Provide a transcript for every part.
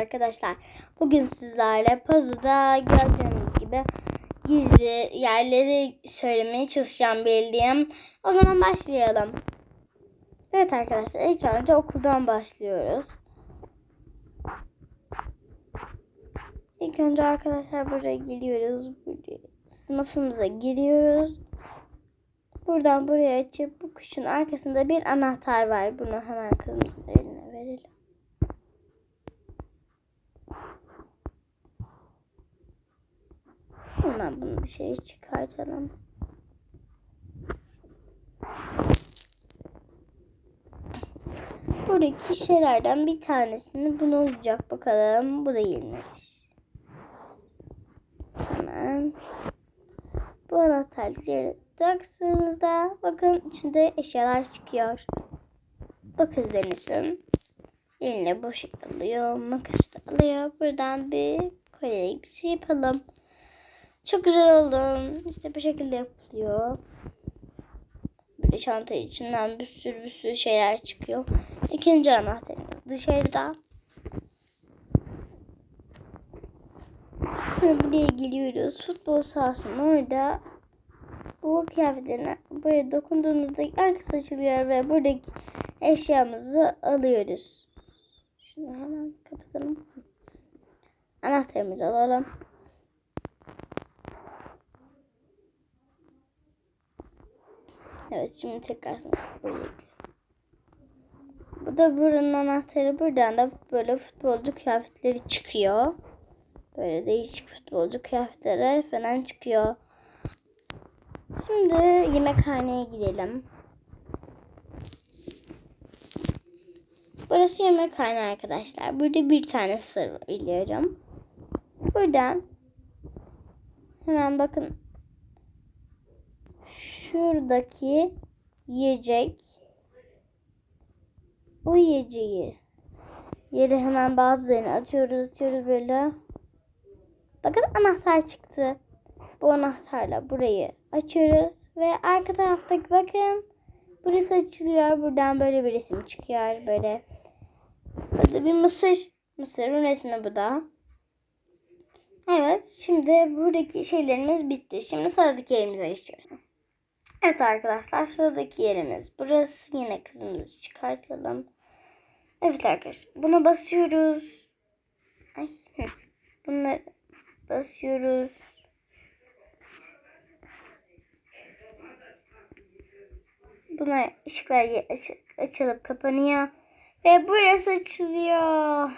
arkadaşlar. Bugün sizlerle Pazu'da gördüğünüz gibi gizli yerleri söylemeye çalışacağım bildiğim. O zaman başlayalım. Evet arkadaşlar ilk önce okuldan başlıyoruz. İlk önce arkadaşlar buraya geliyoruz. Buraya, sınıfımıza giriyoruz. Buradan buraya açıp bu kuşun arkasında bir anahtar var. Bunu hemen kızımızın eline verelim. Dışarı çıkartalım. Buradaki şeylerden bir tanesini bunu olacak bakalım. Bu değilmiş. Hemen bu anahtarları taktığınızda bakın içinde eşyalar çıkıyor. Bakın denizin eline boşluk alıyor, makas da alıyor. Buradan bir kolye bir şey yapalım. Çok güzel oldu. İşte bu şekilde yapılıyor. Böyle çanta içinden bir sürü bir sürü şeyler çıkıyor. İkinci anahtarımız dışarıda. Şimdi buraya geliyoruz. Futbol sahasının orada bu kıyafetlerine buraya dokunduğumuzda arkası açılıyor ve buradaki eşyamızı alıyoruz. Şunu hemen kapatalım. Anahtarımızı alalım. Evet şimdi tekrar. Bu da buranın anahtarı. Buradan da böyle futbolcu kıyafetleri çıkıyor. Böyle değişik futbolcu kıyafetleri falan çıkıyor. Şimdi yemekhaneye gidelim. Burası yemekhane arkadaşlar. Burada bir tane sır biliyorum. Buradan hemen bakın şuradaki yiyecek o yiyeceği yere hemen bazılarını atıyoruz atıyoruz böyle. Bakın anahtar çıktı. Bu anahtarla burayı açıyoruz ve arka taraftaki bakın burası açılıyor. Buradan böyle bir resim çıkıyor böyle. Burada bir mısır. Mısırın resmi bu da. Evet şimdi buradaki şeylerimiz bitti. Şimdi sıradaki yerimize geçiyoruz. Evet arkadaşlar sıradaki yerimiz burası. Yine kızımızı çıkartalım. Evet arkadaşlar buna basıyoruz. Ay. Bunları basıyoruz. Buna ışıklar aç- açılıp kapanıyor. Ve burası açılıyor.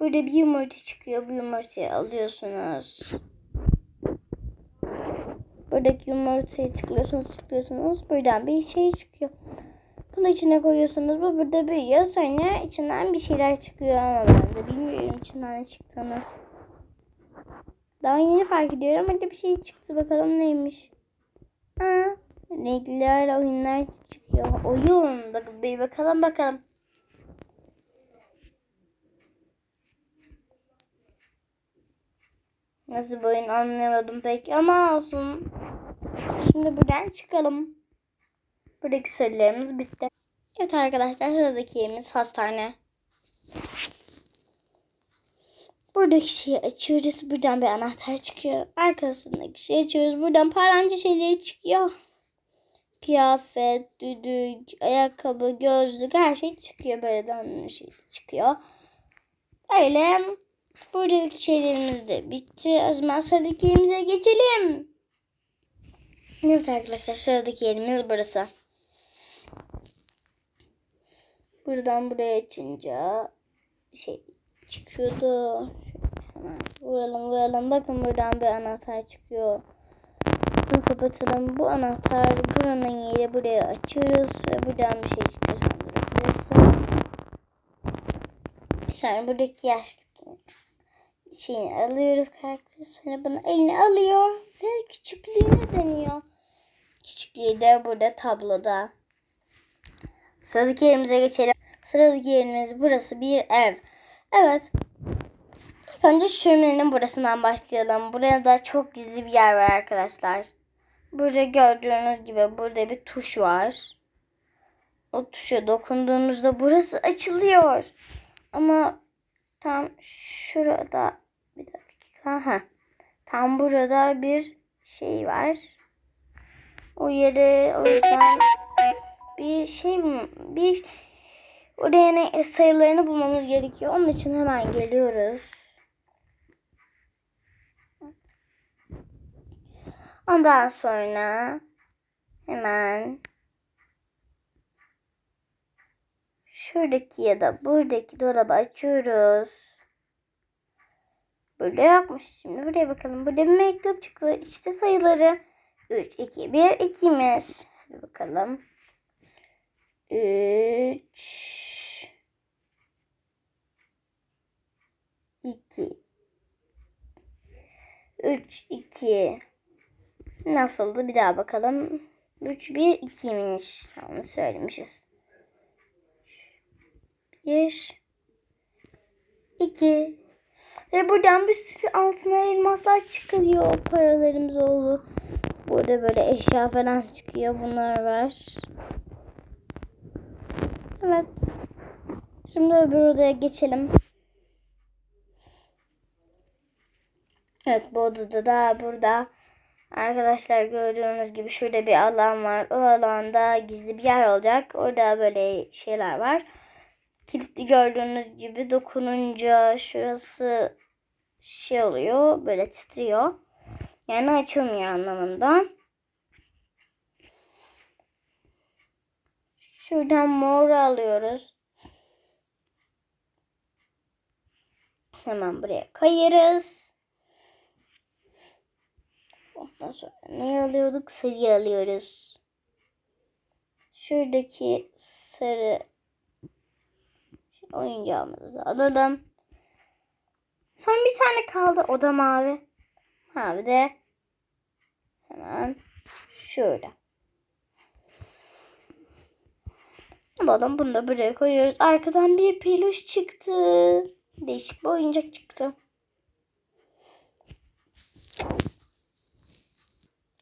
Burada bir yumurta çıkıyor. Bu yumurtayı alıyorsunuz. Buradaki yumurtayı tıklıyorsunuz tıklıyorsunuz. Buradan bir şey çıkıyor. Bunu içine koyuyorsunuz. Bu burada büyüyor. Sonra içinden bir şeyler çıkıyor ama ben de bilmiyorum içinden ne çıktığını. Daha yeni fark ediyorum. Hadi bir şey çıktı. Bakalım neymiş. Aa, renkler, oyunlar çıkıyor. Oyun. Bakın bir bakalım bakalım. Nasıl bir oyun anlayamadım pek ama olsun. Şimdi buradan çıkalım. Buradaki sorularımız bitti. Evet arkadaşlar sıradaki yerimiz hastane. Buradaki şeyi açıyoruz. Buradan bir anahtar çıkıyor. Arkasındaki şeyi açıyoruz. Buradan parlanca şeyleri çıkıyor. Kıyafet, düdük, ayakkabı, gözlük her şey çıkıyor. Böyle dönmüş şey çıkıyor. Öyle buradaki şeylerimiz de bitti. O zaman sıradaki yerimize geçelim. Evet arkadaşlar sıradaki yerimiz burası. Buradan buraya açınca şey çıkıyordu. Vuralım vuralım. Bakın buradan bir anahtar çıkıyor. Bunu kapatalım. Bu anahtar buranın yeri buraya açıyoruz ve buradan bir şey çıkıyor sanırım. Sonra buradaki yaşlık şeyini alıyoruz karakter. Sonra bunu eline alıyor ve küçüklüğüne dönüyor. De burada tabloda. Sıradaki yerimize geçelim. Sıradaki yerimiz burası bir ev. Evet. Önce şöminenin burasından başlayalım. Buraya da çok gizli bir yer var arkadaşlar. Burada gördüğünüz gibi burada bir tuş var. O tuşa dokunduğumuzda burası açılıyor. Ama tam şurada bir dakika. Ha. Tam burada bir şey var. O yere o yüzden bir şey bir oraya ne sayılarını bulmamız gerekiyor. Onun için hemen geliyoruz. Ondan sonra hemen şuradaki ya da buradaki dolabı açıyoruz. Böyle yapmış. Şimdi buraya bakalım. Burada bir mektup çıktı. İşte sayıları 3, 2, 1, 2'miş. Hadi bakalım. 3 2 3 2 Nasıldı? Bir daha bakalım. 3 1 2'ymiş. Yanlış söylemişiz. 1 2 Ve buradan bir sürü altına elmaslar çıkıyor. Paralarımız oldu. Burada böyle eşya falan çıkıyor. Bunlar var. Evet. Şimdi öbür odaya geçelim. Evet bu odada da burada arkadaşlar gördüğünüz gibi şurada bir alan var. O alanda gizli bir yer olacak. Orada böyle şeyler var. Kilitli gördüğünüz gibi dokununca şurası şey oluyor. Böyle titriyor. Yani açılmıyor anlamında. Şuradan mor alıyoruz. Hemen buraya kayırız. Ondan sonra ne alıyorduk? Sarı alıyoruz. Şuradaki sarı oyuncağımızı alalım. Son bir tane kaldı. O da mavi. Mavi de hemen şöyle. Alalım bunu da buraya koyuyoruz. Arkadan bir peluş çıktı. Değişik bir oyuncak çıktı.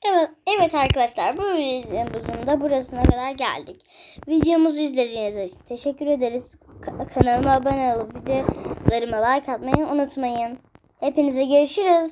Evet, evet arkadaşlar bu videomuzun da burasına kadar geldik. Videomuzu izlediğiniz için teşekkür ederiz. Ka- kanalıma abone olup videolarıma like atmayı unutmayın. Hepinize görüşürüz.